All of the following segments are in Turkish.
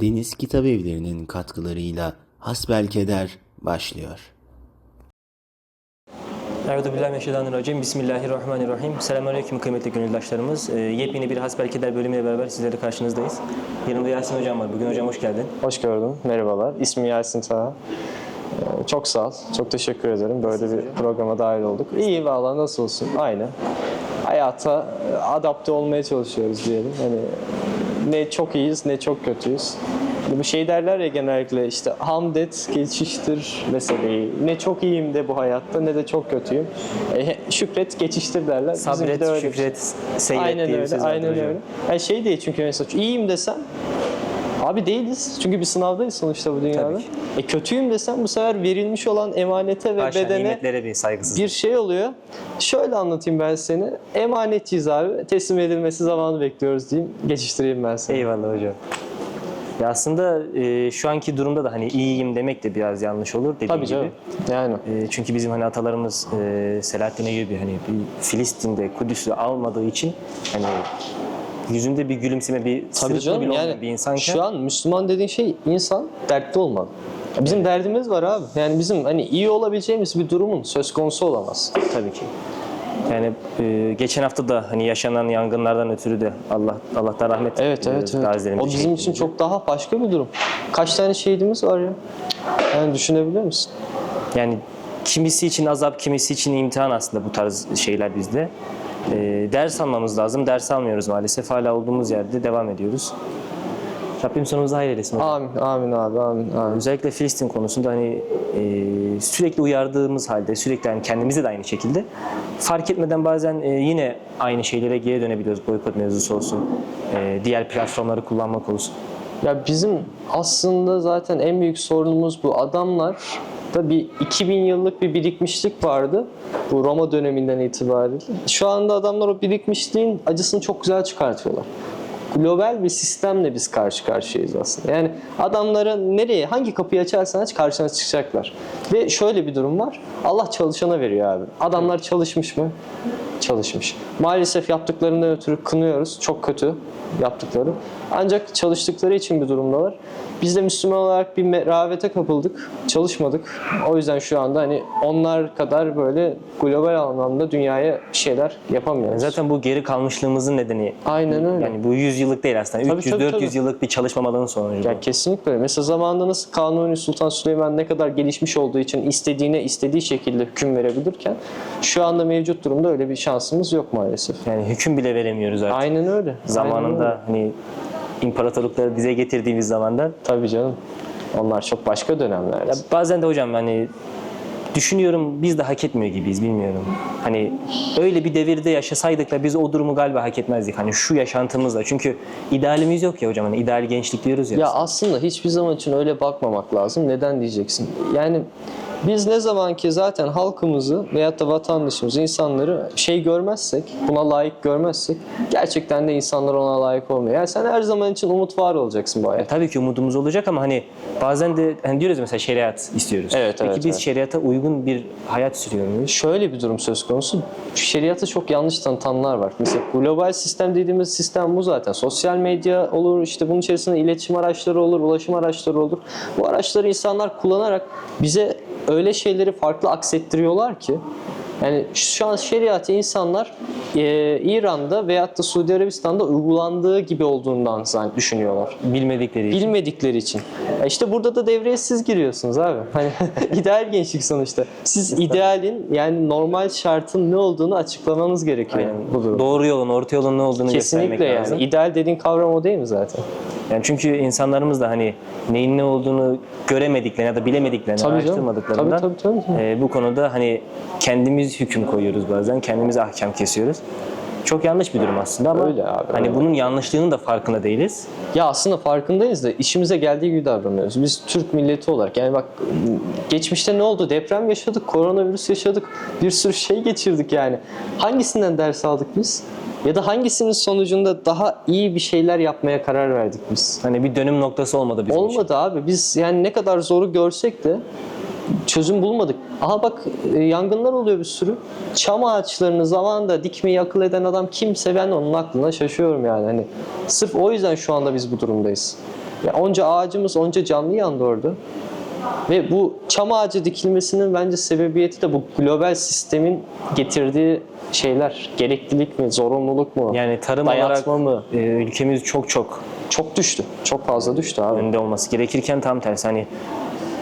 Deniz Kitap Evleri'nin katkılarıyla Hasbelkeder başlıyor. Euzubillahimineşşeytanirracim. Bismillahirrahmanirrahim. Selamünaleyküm kıymetli gönüldaşlarımız. Ee, yepyeni bir Hasbelkeder bölümüyle beraber sizlerle karşınızdayız. Yanımda Yasin Hocam var. Bugün hocam hoş geldin. Hoş gördüm. Merhabalar. İsmim Yasin Taha. Ee, Çok sağ ol. Çok teşekkür ederim. Böyle bir programa dahil olduk. İyi valla nasıl olsun? Aynı. Hayata e, adapte olmaya çalışıyoruz diyelim. Hani ne çok iyiyiz ne çok kötüyüz. Hani bu şey derler ya genellikle işte hamd et, geçiştir meseleyi. Ne çok iyiyim de bu hayatta ne de çok kötüyüm. E, şükret, geçiştir derler. Sabret, de öyle şey. şükret, seyret Aynen diye öyle, aynen öyle. Yani şey değil çünkü mesela iyiyim desem Abi değiliz. Çünkü bir sınavdayız sonuçta bu dünyada. E kötüyüm desem bu sefer verilmiş olan emanete ve Haşa, bedene bir saygısızlık. bir şey oluyor. Şöyle anlatayım ben seni. Emanetçiyiz abi. Teslim edilmesi zamanı bekliyoruz diyeyim. Geçiştireyim ben seni. Eyvallah hocam. Ya aslında e, şu anki durumda da hani iyiyim demek de biraz yanlış olur dediğim Tabii gibi. canım. Yani. E, çünkü bizim hani atalarımız e, Selahattin Eyyubi hani Filistin'de Kudüs'ü almadığı için hani yüzünde bir gülümseme, bir Tabii canım bile yani bir insanken şu an Müslüman dediğin şey insan dertli olmalı. Bizim derdimiz var abi. Yani bizim hani iyi olabileceğimiz bir durumun söz konusu olamaz. Tabii ki. Yani e, geçen hafta da hani yaşanan yangınlardan ötürü de Allah Allah'tan rahmet Evet evet evet. O bizim için çok daha başka bir durum. Kaç tane şehidimiz var ya? Yani düşünebilir misin? yani kimisi için azap, kimisi için imtihan aslında bu tarz şeyler bizde. E, ders almamız lazım. Ders almıyoruz maalesef. Hala olduğumuz yerde devam ediyoruz. Rabbim sonumuzu hayır eylesin. hocam. Amin, amin abi, amin, amin. Özellikle Filistin konusunda hani e, sürekli uyardığımız halde sürekli hani kendimize de aynı şekilde fark etmeden bazen e, yine aynı şeylere geri dönebiliyoruz. Boykot mevzusu olsun, e, diğer platformları kullanmak olsun. Ya bizim aslında zaten en büyük sorunumuz bu. Adamlar da bir 2000 yıllık bir birikmişlik vardı. Bu Roma döneminden itibaren. Şu anda adamlar o birikmişliğin acısını çok güzel çıkartıyorlar. Global bir sistemle biz karşı karşıyayız aslında. Yani adamlara nereye, hangi kapıyı açarsan aç karşına çıkacaklar. Ve şöyle bir durum var. Allah çalışana veriyor abi. Adamlar çalışmış mı? Çalışmış. Maalesef yaptıklarından ötürü kınıyoruz. Çok kötü yaptıkları. Ancak çalıştıkları için bir durumdalar. Biz de Müslüman olarak bir rehavete kapıldık. Çalışmadık. O yüzden şu anda hani onlar kadar böyle global anlamda dünyaya bir şeyler yapamıyoruz. Zaten bu geri kalmışlığımızın nedeni Aynen öyle. yani bu 100 yıllık değil aslında. Tabii, 300 tabii, 400 tabii. yıllık bir çalışmamalığın sonucu. Ya kesinlikle. Mesela zamanında nasıl Kanuni Sultan Süleyman ne kadar gelişmiş olduğu için istediğine istediği şekilde hüküm verebilirken şu anda mevcut durumda öyle bir şansımız yok maalesef. Yani hüküm bile veremiyoruz artık. Aynen öyle. Aynen Zamanında öyle. hani imparatorlukları bize getirdiğimiz zamanda Tabii canım. Onlar çok başka dönemler. Ya bazen de hocam hani düşünüyorum biz de hak etmiyor gibiyiz bilmiyorum. Hani öyle bir devirde yaşasaydık da biz o durumu galiba hak etmezdik. Hani şu yaşantımızla. Çünkü idealimiz yok ya hocam. Hani ideal gençlik diyoruz ya. Ya aslında hiçbir zaman için öyle bakmamak lazım. Neden diyeceksin? Yani biz ne zaman ki zaten halkımızı veyahut da vatandaşımızı, insanları şey görmezsek, buna layık görmezsek gerçekten de insanlar ona layık olmuyor. Yani sen her zaman için umut var olacaksın bu Ya hayatta. tabii ki umudumuz olacak ama hani bazen de hani diyoruz mesela şeriat istiyoruz. Evet, Peki evet, biz evet. şeriata uygun bir hayat sürüyor muyuz? Şöyle bir durum söz konusu. Şeriatı çok yanlış tanıtanlar var. Mesela global sistem dediğimiz sistem bu zaten. Sosyal medya olur, işte bunun içerisinde iletişim araçları olur, ulaşım araçları olur. Bu araçları insanlar kullanarak bize öyle şeyleri farklı aksettiriyorlar ki yani şu an şeriatı insanlar e, İran'da veyahut da Suudi Arabistan'da uygulandığı gibi olduğundan zan- düşünüyorlar. Bilmedikleri için. Bilmedikleri için. Ya işte burada da devreye siz giriyorsunuz abi. Hani ideal gençlik sonuçta. Siz idealin yani normal şartın ne olduğunu açıklamanız gerekiyor yani bu durumda. Doğru yolun, orta yolun ne olduğunu Kesinlikle göstermek yani. lazım. İdeal dediğin kavram o değil mi zaten? Yani çünkü insanlarımız da hani neyin ne olduğunu göremediklerini ya da bilemediklerini, Tabii araştırmadıklarından Tabii, tabii, tabii. e, bu konuda hani kendimiz hüküm koyuyoruz bazen, kendimiz ahkam kesiyoruz. Çok yanlış bir durum aslında ama Öyle abi, hani öyle. bunun yanlışlığının da farkında değiliz. Ya aslında farkındayız da işimize geldiği gibi davranıyoruz. Biz Türk milleti olarak yani bak geçmişte ne oldu? Deprem yaşadık, koronavirüs yaşadık. Bir sürü şey geçirdik yani. Hangisinden ders aldık biz? Ya da hangisinin sonucunda daha iyi bir şeyler yapmaya karar verdik biz? Hani bir dönüm noktası olmadı bizim için. Olmadı abi. Biz yani ne kadar zoru görsek de çözüm bulmadık. Aha bak e, yangınlar oluyor bir sürü. Çam ağaçlarını zamanında dikmeyi akıl eden adam kimse ben onun aklına şaşıyorum yani. Hani sırf o yüzden şu anda biz bu durumdayız. Ya onca ağacımız, onca canlı yandı orada. Ve bu çam ağacı dikilmesinin bence sebebiyeti de bu global sistemin getirdiği şeyler. Gereklilik mi, zorunluluk mu? Yani tarım olarak mı? e, ülkemiz çok çok Çok düştü. Çok fazla düştü abi. önde olması gerekirken tam tersi. Hani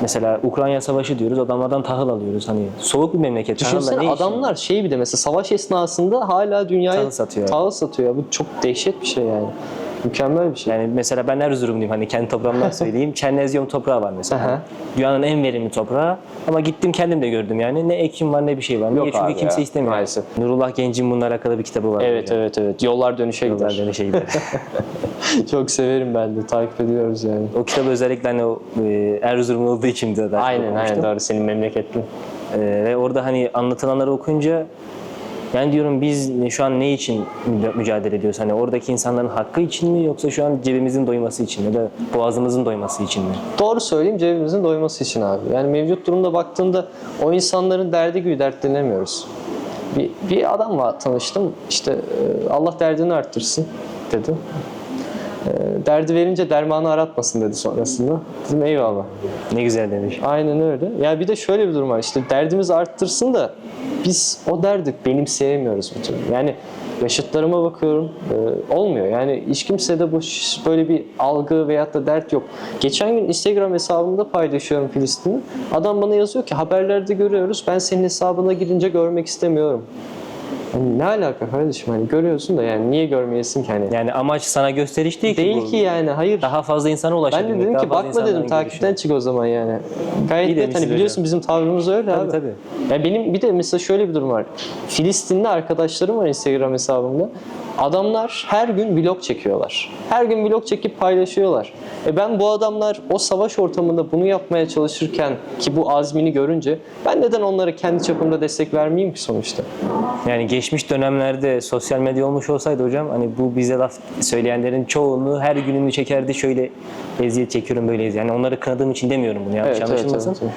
mesela Ukrayna Savaşı diyoruz, adamlardan tahıl alıyoruz. Hani soğuk bir memleket. Düşünsene ne işin adamlar var? şey bir de mesela savaş esnasında hala dünyaya Tahıl satıyor. tahıl satıyor. Bu çok dehşet bir şey yani. Mükemmel bir şey. Yani mesela ben Erzurumluyum hani kendi toprağımdan söyleyeyim. Çernezyum toprağı var mesela. Dünyanın en verimli toprağı. Ama gittim kendim de gördüm yani. Ne ekim var ne bir şey var. Niye? Yok Çünkü abi kimse ya, istemiyor. maalesef. Nurullah Genc'in bununla alakalı bir kitabı var. Evet böyle. evet evet. Yollar dönüşe gider. dönüşe gider. çok severim ben de. Takip ediyoruz yani. o kitabı özellikle hani o e, Erzurum olduğu için de Aynen aynen doğru senin memleketin. Ee, ve orada hani anlatılanları okuyunca yani diyorum biz şu an ne için müca- mücadele ediyoruz? Hani oradaki insanların hakkı için mi yoksa şu an cebimizin doyması için mi ya da boğazımızın doyması için mi? Doğru söyleyeyim cebimizin doyması için abi. Yani mevcut durumda baktığında o insanların derdi gibi dertlenemiyoruz. Bir, bir adamla tanıştım. İşte e, Allah derdini arttırsın dedi. E, Derdi verince dermanı aratmasın dedi sonrasında. Dedim eyvallah. Ne güzel demiş. Aynen öyle. Ya bir de şöyle bir durum var. İşte derdimizi arttırsın da biz o derdi benimseyemiyoruz türlü. Yani yaşıtlarıma bakıyorum e, olmuyor. Yani hiç kimsede bu ş- böyle bir algı veyahut da dert yok. Geçen gün Instagram hesabımda paylaşıyorum Filistin'i. Adam bana yazıyor ki haberlerde görüyoruz. Ben senin hesabına girince görmek istemiyorum. Hani ne alaka kardeşim? Hani görüyorsun da yani niye görmeyesin ki hani? Yani amaç sana gösteriş değil ki Değil ki yani. Hayır. Daha fazla insana ulaşabilmek. Ben de dedim ki bakma dedim takipten çık o zaman yani. Gayet net hani biliyorsun bizim tavrımız öyle Tabii, abi. tabii. Ya benim bir de mesela şöyle bir durum var. Filistinli arkadaşlarım var Instagram hesabımda. Adamlar her gün vlog çekiyorlar. Her gün vlog çekip paylaşıyorlar. E ben bu adamlar o savaş ortamında bunu yapmaya çalışırken ki bu azmini görünce ben neden onlara kendi çapımda destek vermeyeyim ki sonuçta? Yani geçmiş dönemlerde sosyal medya olmuş olsaydı hocam hani bu bize laf söyleyenlerin çoğunluğu her gününü çekerdi şöyle eziyet çekiyorum böyle eziyet. Yani onları kınadığım için demiyorum bunu yanlış Evet, evet, anlaşılmasın. evet,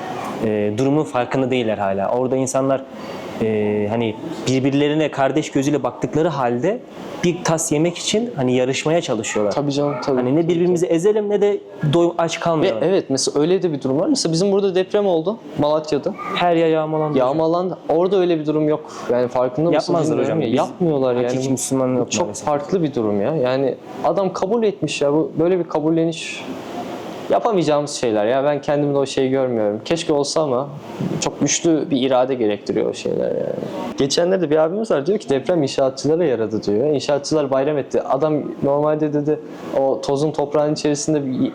Ee, durumun farkında değiller hala. Orada insanlar e, hani birbirlerine kardeş gözüyle baktıkları halde bir tas yemek için hani yarışmaya çalışıyorlar. Tabii canım tabii. Hani ne birbirimizi ezelim ne de doy aç Ve kalmayalım. evet mesela öyle de bir durum var. Mesela bizim burada deprem oldu Malatya'da. Her yer yağmalandı. Yağmalandı. Orada öyle bir durum yok. Yani farkında mısın? Yapmazlar hocam. ya. Biz Yapmıyorlar yani. hakiki Bu- Müslüman yok çok maalesef. farklı bir durum ya. Yani adam kabul etmiş ya. Bu böyle bir kabulleniş yapamayacağımız şeyler ya. Ben kendimde o şeyi görmüyorum. Keşke olsa ama çok güçlü bir irade gerektiriyor o şeyler yani. Geçenlerde bir abimiz var diyor ki deprem inşaatçılara yaradı diyor. İnşaatçılar bayram etti. Adam normalde dedi o tozun toprağın içerisinde bir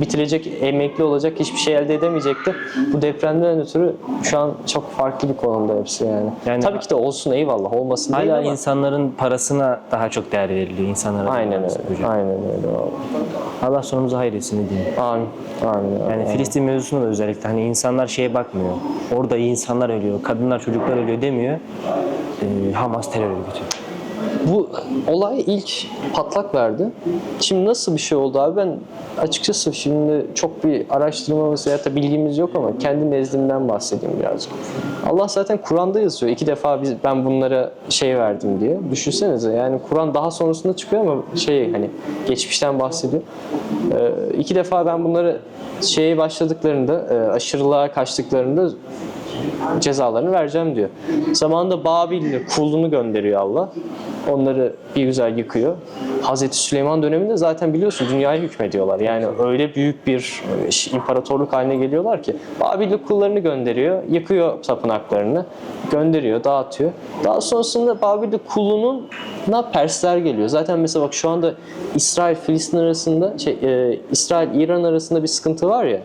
bitirecek, emekli olacak, hiçbir şey elde edemeyecekti. Bu depremden ötürü şu an çok farklı bir konumda hepsi yani. Yani- Tabii ki de olsun eyvallah olmasın değil Hala ama. insanların parasına daha çok değer veriliyor insanlara. Aynen öyle. hocam. Aynen öyle. Allah sonumuzu hayretsin diyeyim. Amin. Amin. Yani amin. Filistin mevzusunda da özellikle hani insanlar şeye bakmıyor. Orada insanlar ölüyor, kadınlar, çocuklar ölüyor demiyor. Ee, Hamas terör örgütü. Bu olay ilk patlak verdi. Şimdi nasıl bir şey oldu abi? Ben açıkçası şimdi çok bir araştırmamız veya da bilgimiz yok ama kendi nezdimden bahsedeyim birazcık. Allah zaten Kur'an'da yazıyor. İki defa biz, ben bunlara şey verdim diye. Düşünsenize yani Kur'an daha sonrasında çıkıyor ama şey hani geçmişten bahsediyor. Ee, iki defa ben bunları şeye başladıklarında, e, aşırılığa kaçtıklarında cezalarını vereceğim diyor. Zamanında Babil'le kulunu gönderiyor Allah. Onları bir güzel yıkıyor. Hazreti Süleyman döneminde zaten biliyorsun dünyaya hükmediyorlar. Yani öyle büyük bir e, imparatorluk haline geliyorlar ki Babil'li kullarını gönderiyor, yıkıyor tapınaklarını, gönderiyor, dağıtıyor. Daha sonrasında Babil'li kulunun na Persler geliyor. Zaten mesela bak şu anda İsrail Filistin arasında şey, e, İsrail İran arasında bir sıkıntı var ya.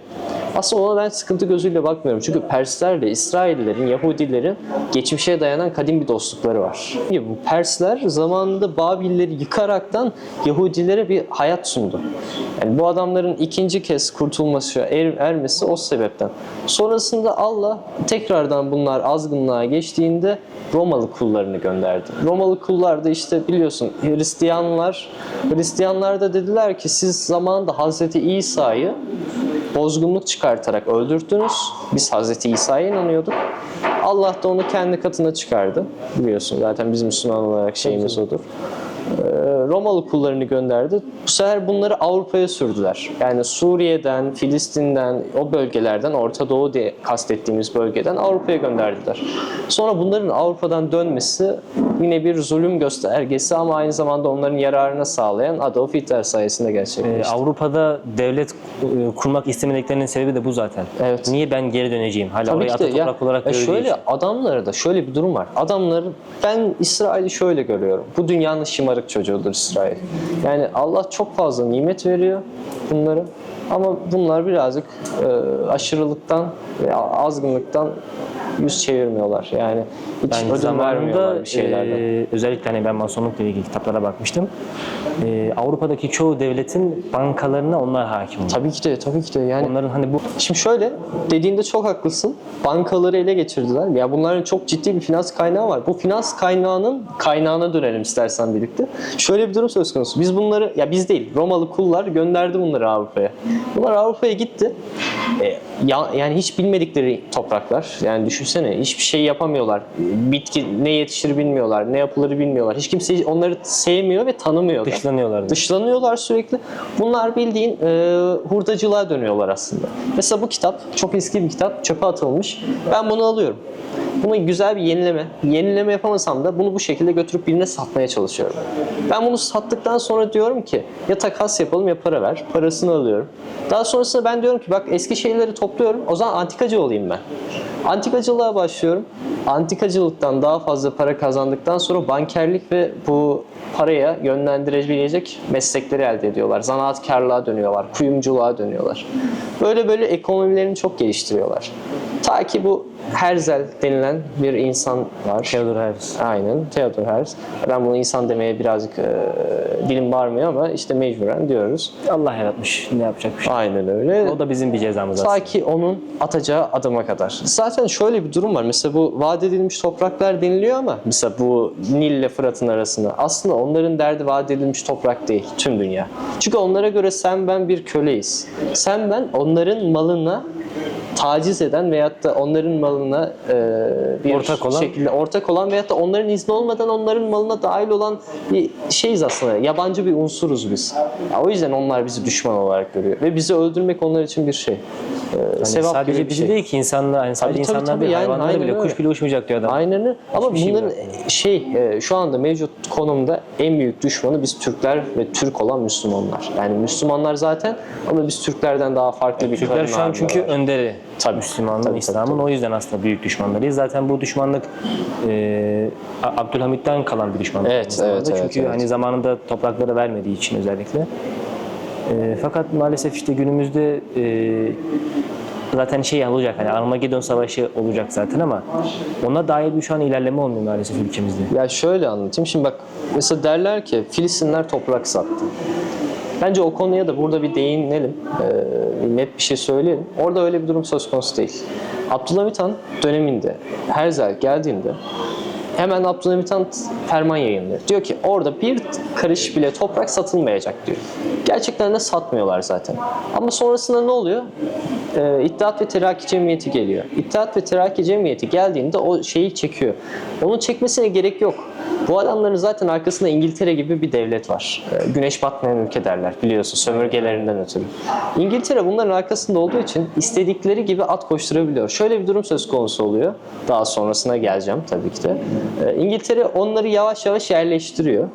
Aslında ona ben sıkıntı gözüyle bakmıyorum. Çünkü Perslerle İsraillilerin, Yahudilerin geçmişe dayanan kadim bir dostlukları var. Bu Persler zamanında Babilleri yıkaraktan Yahudilere bir hayat sundu. Yani bu adamların ikinci kez kurtulması, er, ermesi o sebepten. Sonrasında Allah tekrardan bunlar azgınlığa geçtiğinde Romalı kullarını gönderdi. Romalı kullar da işte biliyorsun Hristiyanlar, Hristiyanlar da dediler ki siz zamanında Hazreti İsa'yı bozgunluk çıkartarak öldürttünüz. Biz Hazreti İsa'ya inanıyorduk. Allah da onu kendi katına çıkardı. Biliyorsun zaten biz Müslüman olarak şeyimiz odur. Ee, Romalı kullarını gönderdi. Bu sefer bunları Avrupa'ya sürdüler. Yani Suriye'den, Filistin'den, o bölgelerden, Orta Doğu diye kastettiğimiz bölgeden Avrupa'ya gönderdiler. Sonra bunların Avrupa'dan dönmesi yine bir zulüm göstergesi ama aynı zamanda onların yararına sağlayan Adolf Hitler sayesinde Ee, gerçekleşti. Avrupa'da devlet e, kurmak istemediklerinin sebebi de bu zaten. Evet. Niye ben geri döneceğim? Hala Tabii orayı ata toprak olarak gördüğü şöyle için. adamlara da şöyle bir durum var. Adamları ben İsrail'i şöyle görüyorum. Bu dünyanın şımarık çocuğudur İsrail. Yani Allah çok fazla nimet veriyor bunlara. Ama bunlar birazcık e, aşırılıktan ve azgınlıktan yüz çevirmiyorlar. Yani hiç Yani ödün vermiyorlar bir şeylerden. e, özellikle hani ben masonlukla ilgili kitaplara bakmıştım. E, Avrupa'daki çoğu devletin bankalarına onlar hakim. oluyor. Tabii ki de, tabii ki de. Yani Onların hani bu Şimdi şöyle, dediğinde çok haklısın. Bankaları ele geçirdiler. Ya bunların çok ciddi bir finans kaynağı var. Bu finans kaynağının kaynağına dönelim istersen birlikte. Şöyle bir durum söz konusu. Biz bunları, ya biz değil, Romalı kullar gönderdi bunları Avrupa'ya. Bunlar Avrupa'ya gitti. E, ya, yani hiç bilmedikleri topraklar. Yani düşünsene, hiçbir şey yapamıyorlar. Bitki ne yetişir bilmiyorlar, ne yapılır bilmiyorlar. Hiç kimse onları sevmiyor ve tanımıyor. da. dışlanıyorlar. Dışlanıyorlar sürekli. Bunlar bildiğin e, hurdacılığa dönüyorlar aslında. Mesela bu kitap çok eski bir kitap. Çöpe atılmış. Ben bunu alıyorum. Bunu güzel bir yenileme. Yenileme yapamasam da bunu bu şekilde götürüp birine satmaya çalışıyorum. Ben bunu sattıktan sonra diyorum ki ya takas yapalım ya para ver. Parasını alıyorum. Daha sonrasında ben diyorum ki bak eski şeyleri topluyorum. O zaman antikacı olayım ben. Antikacılığa başlıyorum. Antikacılıktan daha fazla para kazandıktan sonra bankerlik ve bu paraya yönlendirebilecek meslekleri elde ediyorlar. Zanaatkarlığa dönüyorlar, kuyumculuğa dönüyorlar. Böyle böyle ekonomilerini çok geliştiriyorlar. Ta ki bu Herzl denilen bir insan var. Theodor Herzl. Aynen, Theodor Herzl. Ben bunu insan demeye birazcık e, dilim varmıyor ama işte mecburen diyoruz. Allah yaratmış. Ne yapacak bir şey. Aynen öyle. O da bizim bir cezamız aslında. Ta ki onun atacağı adıma kadar. Zaten şöyle bir durum var. Mesela bu vaat edilmiş topraklar deniliyor ama mesela bu Nil ile Fırat'ın arasında aslında onların derdi vaat edilmiş toprak değil. Tüm dünya. Çünkü onlara göre sen ben bir köleyiz. Sen ben onların malına taciz eden veyahut da onların malına e, bir Ortak olan- şekilde ortak olan veyahut da onların izni olmadan onların malına dahil olan bir şeyiz aslında. Yabancı bir unsuruz biz. Ya o yüzden onlar bizi düşman olarak görüyor. Ve bizi öldürmek onlar için bir şey. E, Hani sevap sadece gibi bizi şey. değil ki insanlar, yani sadece Tabii, insanlar tabii. değil, Yani hayvanları aynen bile, öyle. kuş bile uçmayacak diyor adam. Aynen öyle. Ama Hiçbir şey bunların şey e, şu anda mevcut konumda en büyük düşmanı biz Türkler ve Türk olan Müslümanlar. Yani Müslümanlar zaten ama biz Türklerden daha farklı bir Türkler şu an çünkü ağrıyorlar. Önderi. Tabii. Müslümanlığın, Tabii, İslam'ın tabii. o yüzden aslında büyük düşmanlarıyız. Zaten bu düşmanlık e, Abdülhamit'ten kalan bir düşmanlık. Evet, evet, evet, Çünkü evet. hani zamanında toprakları vermediği için özellikle. E, fakat maalesef işte günümüzde e, zaten şey olacak hani Armageddon Savaşı olacak zaten ama ona dair bir şu an ilerleme olmuyor maalesef ülkemizde. Ya şöyle anlatayım. Şimdi bak mesela derler ki Filistinler toprak sattı. Bence o konuya da burada bir değinelim. Ee, net bir şey söyleyelim. Orada öyle bir durum söz konusu değil. Abdülhamit Han döneminde Herzl geldiğinde hemen Abdülhamit Han ferman yayınlıyor. Diyor ki orada bir karış bile toprak satılmayacak diyor. Gerçekten de satmıyorlar zaten. Ama sonrasında ne oluyor? Ee, İttihat ve Terakki Cemiyeti geliyor. İttihat ve Terakki Cemiyeti geldiğinde o şeyi çekiyor. Onun çekmesine gerek yok. Bu adamların zaten arkasında İngiltere gibi bir devlet var. Ee, Güneş batmayan ülke derler biliyorsun sömürgelerinden ötürü. İngiltere bunların arkasında olduğu için istedikleri gibi at koşturabiliyor. Şöyle bir durum söz konusu oluyor. Daha sonrasına geleceğim tabii ki de. Ee, İngiltere onları yavaş yavaş yerleştiriyor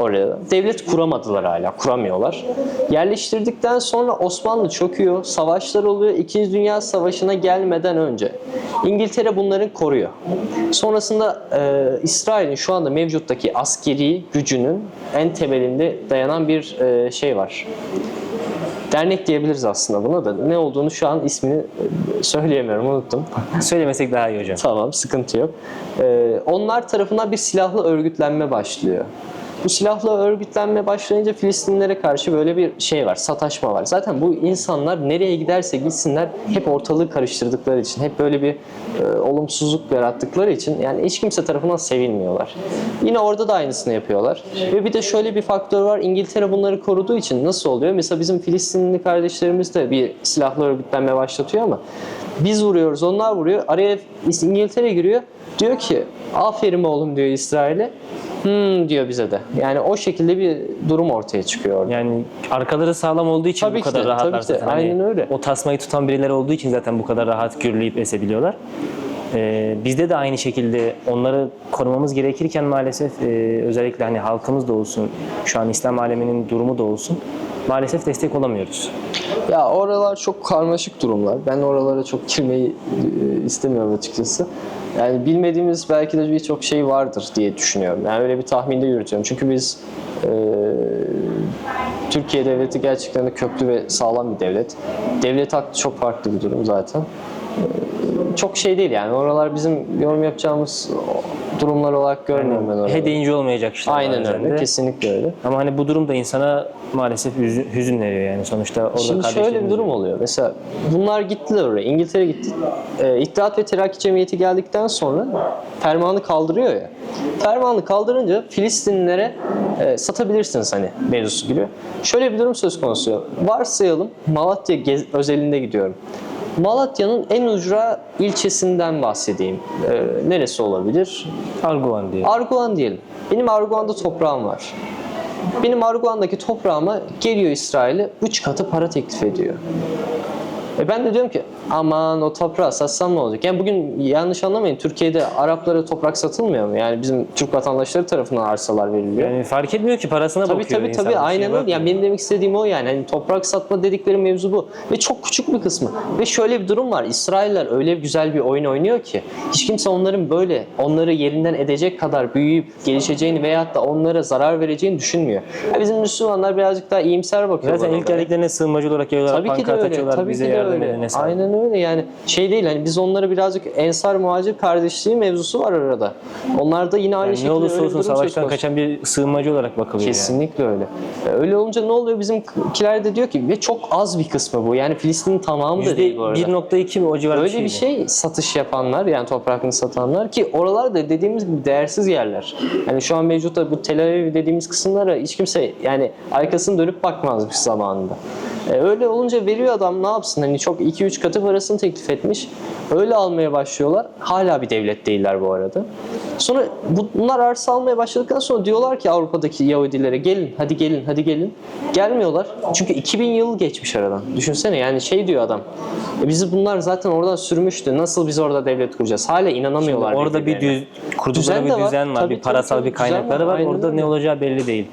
oraya. Devlet kuramadılar hala, kuramıyorlar. Yerleştirdikten sonra Osmanlı çöküyor, savaşlar oluyor. İkinci Dünya Savaşı'na gelmeden önce. İngiltere bunları koruyor. Sonrasında e, İsrail'in şu anda mevcuttaki askeri gücünün en temelinde dayanan bir e, şey var. Dernek diyebiliriz aslında buna da. Ne olduğunu şu an ismini e, söyleyemiyorum, unuttum. Söylemesek daha iyi hocam. Tamam, sıkıntı yok. Ee, onlar tarafından bir silahlı örgütlenme başlıyor. Bu silahla örgütlenme başlayınca Filistinlere karşı böyle bir şey var, sataşma var. Zaten bu insanlar nereye giderse gitsinler hep ortalığı karıştırdıkları için, hep böyle bir e, olumsuzluk yarattıkları için yani hiç kimse tarafından sevilmiyorlar. Yine orada da aynısını yapıyorlar. Ve bir de şöyle bir faktör var. İngiltere bunları koruduğu için nasıl oluyor? Mesela bizim Filistinli kardeşlerimiz de bir silahlı örgütlenme başlatıyor ama biz vuruyoruz, onlar vuruyor. Araya İngiltere giriyor. Diyor ki aferin oğlum diyor İsrail'e. Hmm diyor bize de. Yani o şekilde bir durum ortaya çıkıyor orada. Yani arkaları sağlam olduğu için Tabii bu kadar de, rahatlar tabii zaten. Hani Aynen öyle. O tasmayı tutan birileri olduğu için zaten bu kadar rahat gürleyip esebiliyorlar. Ee, bizde de aynı şekilde onları korumamız gerekirken maalesef e, özellikle hani halkımız da olsun, şu an İslam aleminin durumu da olsun maalesef destek olamıyoruz. Ya oralar çok karmaşık durumlar. Ben oralara çok girmeyi e, istemiyorum açıkçası. Yani bilmediğimiz belki de birçok şey vardır diye düşünüyorum. Yani öyle bir tahminde yürütüyorum. Çünkü biz e, Türkiye devleti gerçekten de köklü ve sağlam bir devlet. Devlet aklı çok farklı bir durum zaten. E, çok şey değil yani. Oralar bizim yorum yapacağımız durumlar olarak görmüyorum ben oraları. He deyince olmayacak işte. Aynen öyle. de. Kesinlikle öyle. Ama hani bu durum da insana maalesef hüzün, hüzün veriyor yani sonuçta orada Şimdi şöyle bir durum oluyor. Mesela bunlar gittiler oraya. İngiltere gitti. Ee, İttihat ve Terakki Cemiyeti geldikten sonra fermanı kaldırıyor ya. Fermanı kaldırınca Filistinlilere e, satabilirsiniz hani mevzusu gibi. Şöyle bir durum söz konusu. Varsayalım Malatya özelinde gidiyorum. Malatya'nın en ucra ilçesinden bahsedeyim. Ee, neresi olabilir? Arguvan diye. Arguvan diyelim. Benim Arguvan'da toprağım var. Benim Arguvan'daki toprağıma geliyor İsrail'e 3 katı para teklif ediyor. E ben de diyorum ki aman o toprağı satsam ne olacak? Yani bugün yanlış anlamayın Türkiye'de Araplara toprak satılmıyor mu? Yani bizim Türk vatandaşları tarafından arsalar veriliyor. Yani fark etmiyor ki parasına Tabii bakıyor. tabii tabii şeye aynen öyle. Yani benim demek istediğim o yani. Hani toprak satma dedikleri mevzu bu. Ve çok küçük bir kısmı. Ve şöyle bir durum var. İsrailler öyle güzel bir oyun oynuyor ki hiç kimse onların böyle onları yerinden edecek kadar büyüyüp gelişeceğini veyahut da onlara zarar vereceğini düşünmüyor. Ya bizim Müslümanlar birazcık daha iyimser bakıyorlar. Zaten ilk geldiklerine sığınmacı olarak geliyorlar, Tabii ki de öyle. Tabii bize ki de öyle. Aynen öyle yani şey değil hani biz onlara birazcık ensar muhacir kardeşliği mevzusu var arada. Onlar da yine aynı Yani şekilde ne olursa olsun savaştan kaçan bir sığınmacı olarak bakılıyor yani. Kesinlikle öyle. E, Öyle olunca ne oluyor? Bizimkiler de diyor ki ve çok az bir kısmı bu. Yani Filistin'in tamamı da değil bu arada. %1.2 mi o civar Öyle bir şey. bir şey satış yapanlar yani toprakını satanlar ki oralar da dediğimiz gibi değersiz yerler. Yani şu an mevcutta bu Tel Aviv dediğimiz kısımlara hiç kimse yani arkasını dönüp bakmazmış zamanında. E, öyle olunca veriyor adam ne yapsın hani çok 2-3 katı parasını teklif etmiş. Öyle almaya başlıyorlar. Hala bir devlet değiller bu arada. Sonra bunlar arsa almaya başladıktan sonra diyorlar ki Avrupa'daki Yahudilere gelin hadi gelin hadi gelin. Gelmiyorlar. Çünkü 2000 yıl geçmiş aradan. Düşünsene yani şey diyor adam. E bizi bunlar zaten oradan sürmüştü. Nasıl biz orada devlet kuracağız? Hala inanamıyorlar. Orada bir düz, kurdukları Düzen bir de var. düzen var, Tabii, bir parasal tabii, bir. Düzen kaynakları var, aynen Orada ne olacağı belli değil.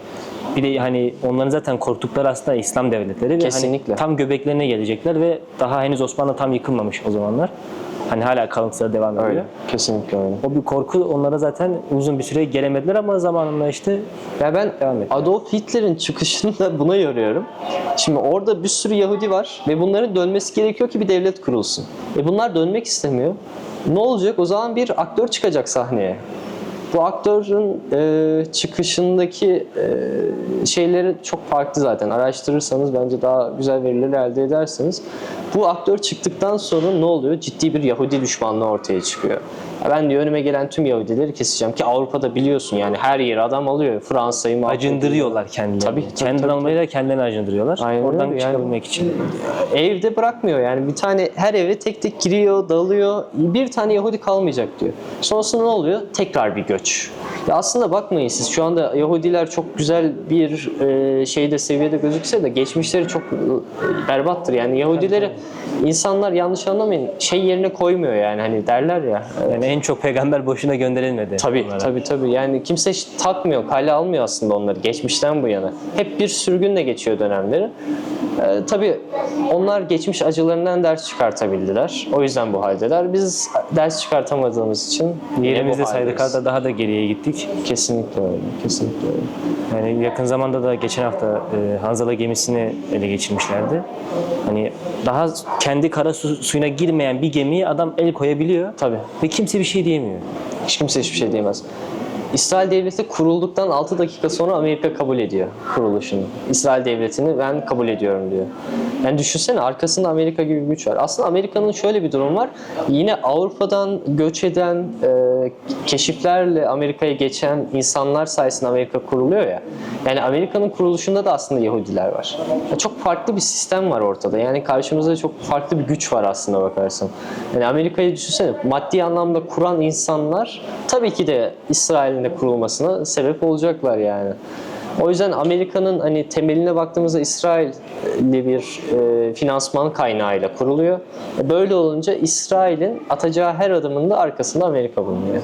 Bir de hani onların zaten korktukları aslında İslam devletleri ve Kesinlikle. hani tam göbeklerine gelecekler ve daha henüz Osmanlı tam yıkılmamış o zamanlar. Hani hala kalıntıları devam ediyor. Öyle. Kesinlikle öyle. O bir korku onlara zaten uzun bir süre gelemediler ama zamanında işte Ya ben Devam et. Adolf Hitler'in çıkışını da buna yoruyorum. Şimdi orada bir sürü Yahudi var ve bunların dönmesi gerekiyor ki bir devlet kurulsun. E bunlar dönmek istemiyor. Ne olacak? O zaman bir aktör çıkacak sahneye. Bu aktörün e, çıkışındaki e, şeyleri çok farklı zaten. Araştırırsanız bence daha güzel veriler elde edersiniz. Bu aktör çıktıktan sonra ne oluyor? Ciddi bir Yahudi düşmanlığı ortaya çıkıyor. Ben diyor önüme gelen tüm Yahudileri keseceğim ki Avrupa'da biliyorsun yani her yeri adam alıyor. Fransa'yı mahvediyor. acındırıyorlar kendilerini. Tabii, tabii, Kendinden tabii, almayı da kendilerini acındırıyorlar. Aynen Oradan öyle yani. çıkabilmek için. Evde bırakmıyor yani bir tane her eve tek tek giriyor, dalıyor. Bir tane Yahudi kalmayacak diyor. Sonrasında ne oluyor? Tekrar bir göç. Ya aslında bakmayın siz şu anda Yahudiler çok güzel bir e, şeyde seviyede gözükse de geçmişleri çok e, berbattır. Yani Yahudileri insanlar yanlış anlamayın şey yerine koymuyor yani hani derler ya. Yani en çok peygamber boşuna gönderilmedi. Tabii onlara. tabii tabii. Yani kimse hiç takmıyor, kale almıyor aslında onları geçmişten bu yana. Hep bir sürgünle geçiyor dönemleri. Ee, tabii onlar geçmiş acılarından ders çıkartabildiler. O yüzden bu haldeler. Biz ders çıkartamadığımız için yine Yerimizde bu saydık da daha da geriye gittik. Kesinlikle öyle. Kesinlikle öyle. Yani yakın zamanda da geçen hafta e, Hanzala gemisini ele geçirmişlerdi. Hani daha kendi kara su- suyuna girmeyen bir gemiye adam el koyabiliyor Tabii. ve kimse bir şey diyemiyor. Hiç kimse hiçbir şey diyemez. İsrail Devleti kurulduktan 6 dakika sonra Amerika kabul ediyor kuruluşunu. İsrail Devleti'ni ben kabul ediyorum diyor. Yani düşünsene arkasında Amerika gibi bir güç var. Aslında Amerika'nın şöyle bir durum var. Yine Avrupa'dan göç eden, e, keşiflerle Amerika'ya geçen insanlar sayesinde Amerika kuruluyor ya. Yani Amerika'nın kuruluşunda da aslında Yahudiler var. Ya çok farklı bir sistem var ortada. Yani karşımızda çok farklı bir güç var aslında bakarsan. Yani Amerika'yı düşünsene maddi anlamda kuran insanlar tabii ki de İsrail'in de kurulmasına sebep olacaklar yani. O yüzden Amerika'nın hani temeline baktığımızda İsrail'li bir e, finansman kaynağıyla kuruluyor. Böyle olunca İsrail'in atacağı her adımında arkasında Amerika bulunuyor.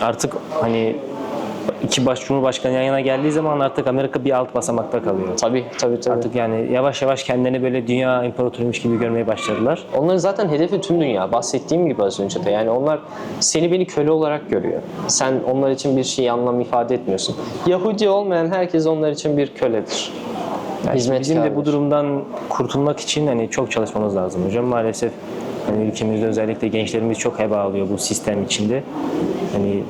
Artık hani iki baş cumhurbaşkanı yan yana geldiği zaman artık Amerika bir alt basamakta kalıyor. Tabii tabii tabii. Artık yani yavaş yavaş kendilerini böyle dünya imparatoruymuş gibi görmeye başladılar. Onların zaten hedefi tüm dünya. Bahsettiğim gibi az önce de. Yani onlar seni beni köle olarak görüyor. Sen onlar için bir şey anlam ifade etmiyorsun. Yahudi olmayan herkes onlar için bir köledir. Yani bizim de bu durumdan kurtulmak için hani çok çalışmamız lazım hocam. Maalesef hani ülkemizde özellikle gençlerimiz çok heba alıyor bu sistem içinde. Hani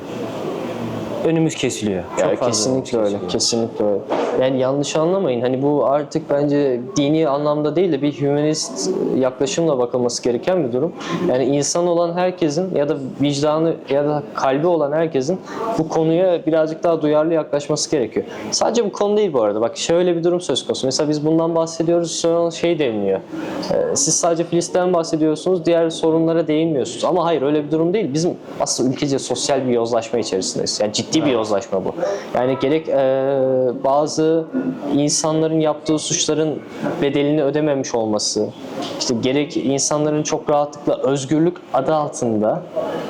önümüz kesiliyor. Çok Ya fazla kesinlikle öyle. kesiliyor. Kesinlikle öyle. Yani yanlış anlamayın. Hani bu artık bence dini anlamda değil de bir hümanist yaklaşımla bakılması gereken bir durum. Yani insan olan herkesin ya da vicdanı ya da kalbi olan herkesin bu konuya birazcık daha duyarlı yaklaşması gerekiyor. Sadece bu konu değil bu arada. Bak şöyle bir durum söz konusu. Mesela biz bundan bahsediyoruz. Sonra şey deniliyor. Ee, Siz sadece Filistin'den bahsediyorsunuz. Diğer sorunlara değinmiyorsunuz. Ama hayır öyle bir durum değil. Bizim aslında ülkece sosyal bir yozlaşma içerisindeyiz. Yani ciddi bir yozlaşma bu. Yani gerek e, bazı insanların yaptığı suçların bedelini ödememiş olması, işte gerek insanların çok rahatlıkla özgürlük adı altında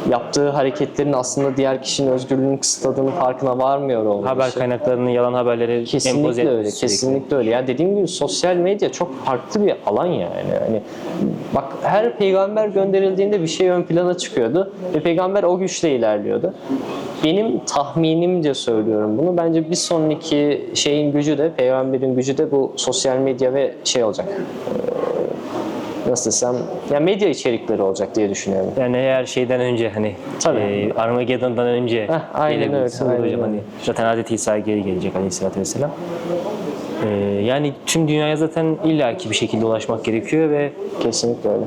yaptığı hareketlerin aslında diğer kişinin özgürlüğünü kısıtladığının farkına varmıyor olması. Haber kaynaklarının yalan haberleri Kesinlikle öyle, sürekli. kesinlikle öyle. Yani dediğim gibi sosyal medya çok farklı bir alan yani. Hani bak her peygamber gönderildiğinde bir şey ön plana çıkıyordu ve peygamber o güçle ilerliyordu. Benim tahminimce söylüyorum bunu. Bence bir sonraki şeyin gücü de, peygamberin gücü de bu sosyal medya ve şey olacak. Ee, Nasıl desem, ya medya içerikleri olacak diye düşünüyorum. Yani eğer şeyden önce hani Tabii. e, Armageddon'dan önce Heh, aynen öyle, aynen hocam öyle. hani zaten Hz. İsa geri gelecek aleyhissalatü vesselam. E, yani tüm dünyaya zaten illaki bir şekilde ulaşmak gerekiyor ve Kesinlikle öyle.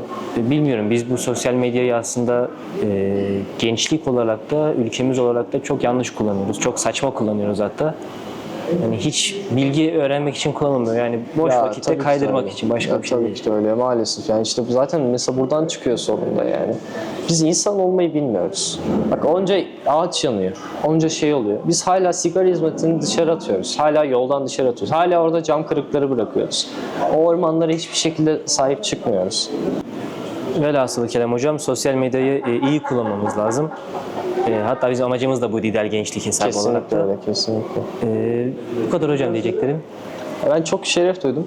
bilmiyorum biz bu sosyal medyayı aslında e, gençlik olarak da ülkemiz olarak da çok yanlış kullanıyoruz. Çok saçma kullanıyoruz hatta. Yani hiç bilgi öğrenmek için kullanılmıyor. Yani boş Ya, vakitte tabii ki kaydırmak öyle. için başka Ya, bir şey tabii değil. ki de öyle maalesef. Yani işte zaten mesela buradan çıkıyor sorun da yani. Biz insan olmayı bilmiyoruz. Bak onca ağaç yanıyor. Onca şey oluyor. Biz hala sigara hizmetini dışarı atıyoruz. Hala yoldan dışarı atıyoruz. Hala orada cam kırıkları bırakıyoruz. O ormanlara hiçbir şekilde sahip çıkmıyoruz. Velhasılı kelam hocam sosyal medyayı e, iyi kullanmamız lazım. E, hatta bizim amacımız da bu lider gençlik hesabı olarak Kesinlikle da. öyle, kesinlikle. E, bu kadar hocam diyeceklerim. Ben çok şeref duydum.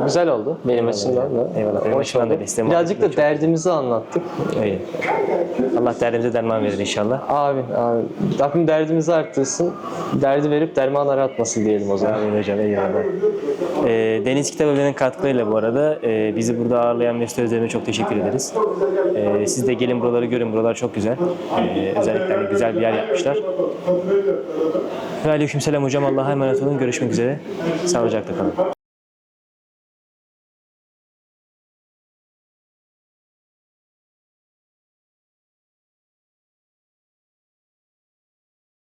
Ee, güzel oldu benim açımdan da. Eyvallah, benim açımdan da oldu. istedim. Birazcık da derdimizi anlattık. Öyle. Allah derdimize derman verir inşallah. Abi, abi. Rabbim derdimizi arttırsın. Derdi verip derman aratmasın diyelim o zaman. Amin hocam eyvallah. E, Deniz Kitap Evi'nin katkılarıyla bu arada e, bizi burada ağırlayan Mesut Özdemir'e çok teşekkür ederiz. E, siz de gelin buraları görün. Buralar çok güzel. E, özellikle hani güzel bir yer yapmışlar. Ve aleykümselam hocam. Allah'a emanet olun. Görüşmek üzere. Sağlıcakla Gracias.